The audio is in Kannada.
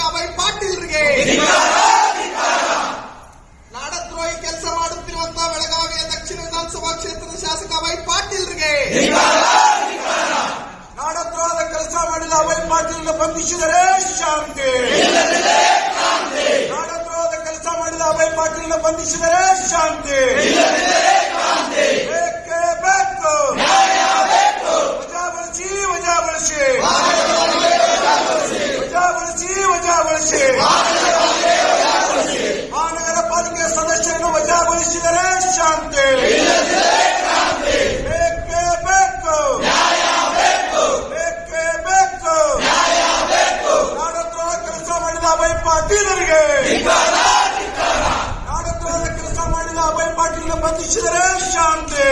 ಪಾಟೀಲ್ರಿಗೆ ನಾಡದ್ರೋಹಿ ಕೆಲಸ ಮಾಡುತ್ತಿರುವಂತಹ ಬೆಳಗಾವಿಯ ದಕ್ಷಿಣ ವಿಧಾನಸಭಾ ಕ್ಷೇತ್ರದ ಶಾಸಕ ವೈ ಪಾಟೀಲ್ರಿಗೆ ನಾಡದ್ರೋಹದ ಕೆಲಸ ಮಾಡಿದ ವೈ ಪಾಟೀಲ್ ಬಂಧಿಸಿದರೆ ಶಾಂತಿ ನಾಡದ್ರೋಹದ ಕೆಲಸ ಮಾಡಿದ ವೈ ಪಾಟೀಲ್ ಬಂಧಿಸಿದರೆ ಶಾಂತಿ ವಜಾ ಬಳಸಿ ಮಹಾನಗರ ಪಾಲಿಕೆ ಸದಸ್ಯರನ್ನು ವಜಾಗೊಳಿಸಿದರೆ ಶಾಂತಿ. ಬೇಕೇ ಬೇಕು. ಬೇಕೇ ಬೇಕು. ನಾಡದ್ರೋಹ ಕೆಲಸ ಮಾಡಿದ ಅಭಯ್ ಪಾಟೀಲರಿಗೆ. ನಾಡದ್ರೋಹದ ಕೆಲಸ ಮಾಡಿದ ಅಭಯ ಪಾಟೀಲ್ ಬಂಧಿಸಿದರೆ ಶಾಂತಿ.